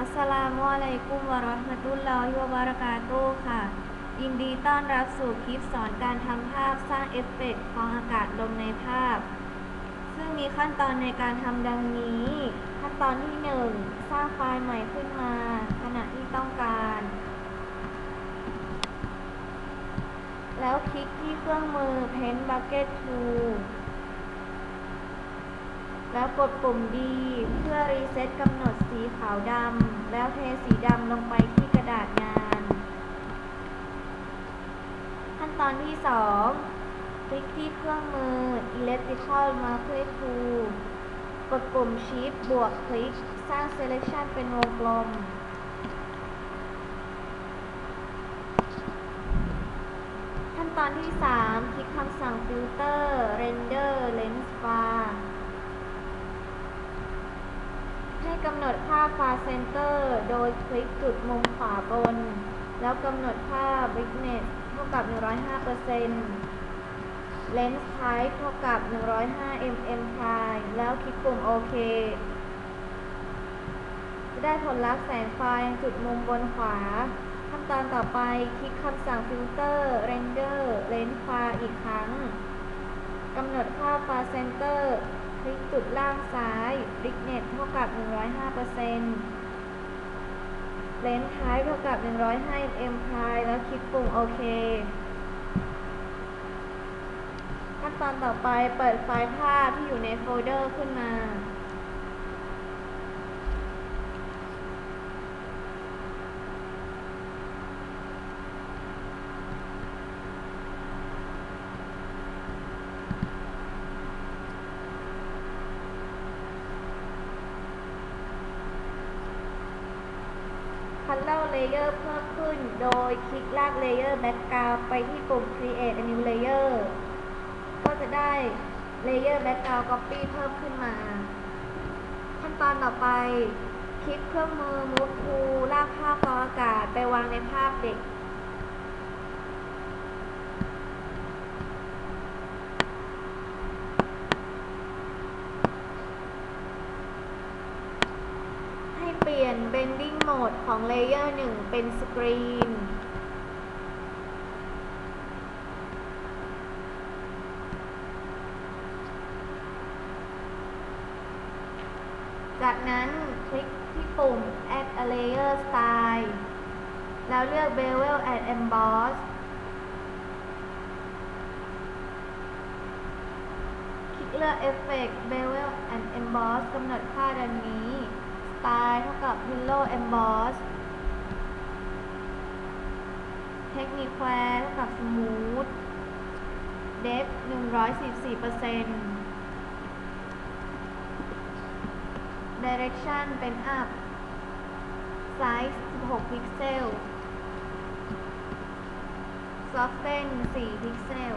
อัสลามุอะลัยกุมวะเราะห์มะตุลลอฮิวะบะเราะกาตุค่ะ ยินดีต้อนรับสู่คลิปสอนการทำภาพสร้างเอฟเฟกต์ฟองอากาศลมในภาพ ซึ่งมีขั้นตอนในการทำดังนี้ ขั้นตอนที่ 1 สร้างไฟล์ใหม่ขึ้นมา ขณะที่ต้องการ แล้วคลิกที่เครื่องมือ Paint Bucket Tool แล้วกดปุ่ม D เพื่อรีเซ็ตกำหนดสีขาวดำ แล้วเทสีดำลงไปที่กระดาษงาน ขั้นตอนที่ 2 คลิกที่เครื่องมือ Electrical Marker Tool กดปุ่ม Shift บวกคลิก สร้าง Selection เป็นวงกลม ขั้นตอนที่ 3 คลิกคำสั่ง Filter Render Lens Bar ให้ กำหนดค่า Far Center โดยคลิกจุดมุมขวาบน แล้วกำหนดค่า Brightness เท่ากับ 105% Lens Type เท่ากับ 105 mm Prime แล้วคลิกปุ่มโอเค จะได้ผลลัพธ์แสงไฟจุดมุมบนขวา ขั้นตอนต่อไปคลิกคำสั่ง Filter Render Lens Far อีกครั้งกำหนดค่า Far Center คลิกจุดล่างซ้ายบิ๊กเน็ตเท่ากับ 105% Lens Type เท่ากับ 105 mm Prime แล้วคลิกปุ่มโอเค ขั้นตอนต่อไปเปิดไฟล์ภาพที่อยู่ในโฟลเดอร์ขึ้นมา Color Layer เพิ่มขึ้น โดยคลิกลาก Layer Background ไปที่ปุ่ม Create a new layer ก็จะได้ Layer Background Copy เพิ่มขึ้นมา ขั้นตอนต่อไป คลิกเครื่องมือ Move Tool ลากภาพกองอากาศไปวางในภาพเด็ก เปลี่ยน Bending Mode ของ Layer 1 เป็น Screen จากนั้นคลิกที่ปุ่ม Add a Layer Style แล้วเลือก Bevel and Emboss คลิกเลือก Effect Bevel and Emboss กำหนดค่าดังนี้ Style เท่ากับ Pillow Emboss เทคนิคแควเท่ากับ Smooth Depth 144% Direction เป็น up Size 16 พิกเซล Soften 4 พิกเซล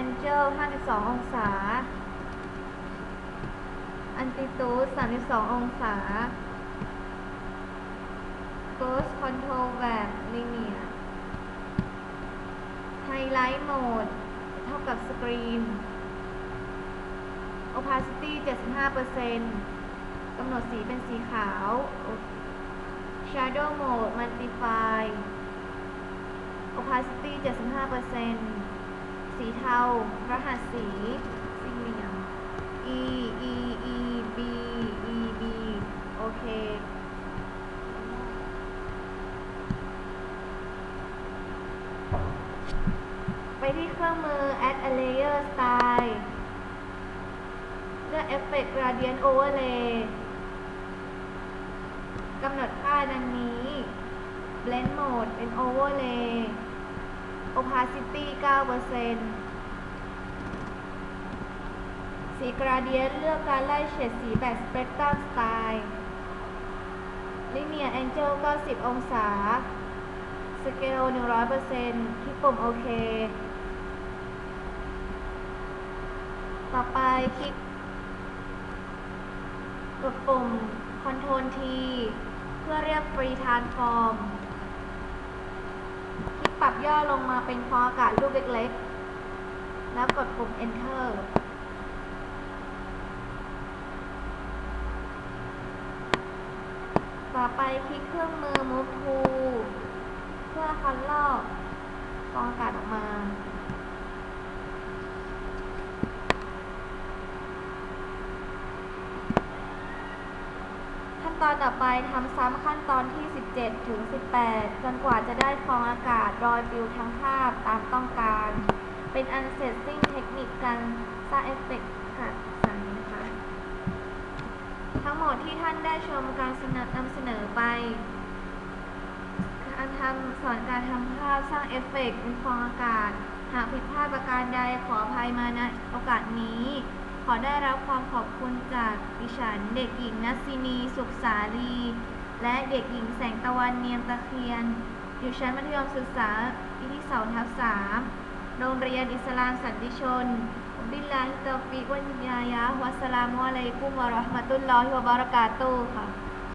Angle 52 องศา อันติตูด32 องศา Ghost Control แบบลิเนียไฮไลท์โหมด เท่ากับสกรีน Opacity 75%กำหนดสีเป็นสีขาวชา Shadow Mode Multiply Opacity 75%สีเทา รหัสสีสี่เหลี่ยม e e e b e b โอเค ไปที่ เครื่องมือ add a layer style เลือก Effect Gradient Overlay กำหนดค่าดังนี้ Blend Mode เป็น Overlay Opacity 9%สี Gradient เลือกการไล่เฉดสีแบบ Spectrum Style Linear Angle 90 องศา Scale 100%คลิกปุ่มโอเค ต่อไปคลิกกดปุ่ม Ctrl T เพื่อเรียก Free Transform คลิกปรับย่อลงมาเป็นฟองอากาศรูปเล็กๆ แล้วกดปุ่ม Enter ต่อไปคลิกเครื่องมือ Move to เพื่อคัดลอกกรองอากาศออกมา ขั้น ต่อไปทำซ้ำขั้นตอนที่ 17 ถึง 18 จนกว่าจะได้ฟองอากาศรอยปิวทั้งภาพตามต้องการ เป็นอันเสร็จสิ้นเทคนิคการสร้างเอฟเฟกต์การสั่งนะคะ ทั้งหมดที่ท่านได้ชมการนำเสนอไปการทำสอนการทำภาพสร้างเอฟเฟกต์เป็นฟองอากาศ หากผิดพลาดประการใดขออภัยมาณโอกาสนี้ อได้รับความขอบคุณจากดิฉัน เด็กหญิงนัสินี สุขสาลี และเด็กหญิงแสงตะวันเนียมตะเคียน อยู่ชั้นมัธยมศึกษาปีที่สองทับสามโรงเรียนอิสลามสันติชนบิลลาฮิตตอฟิกวันยายะวัสลามุอะลัยกุมวะราะห์มะตุลลอฮิวะบาราะกาตุค่ะ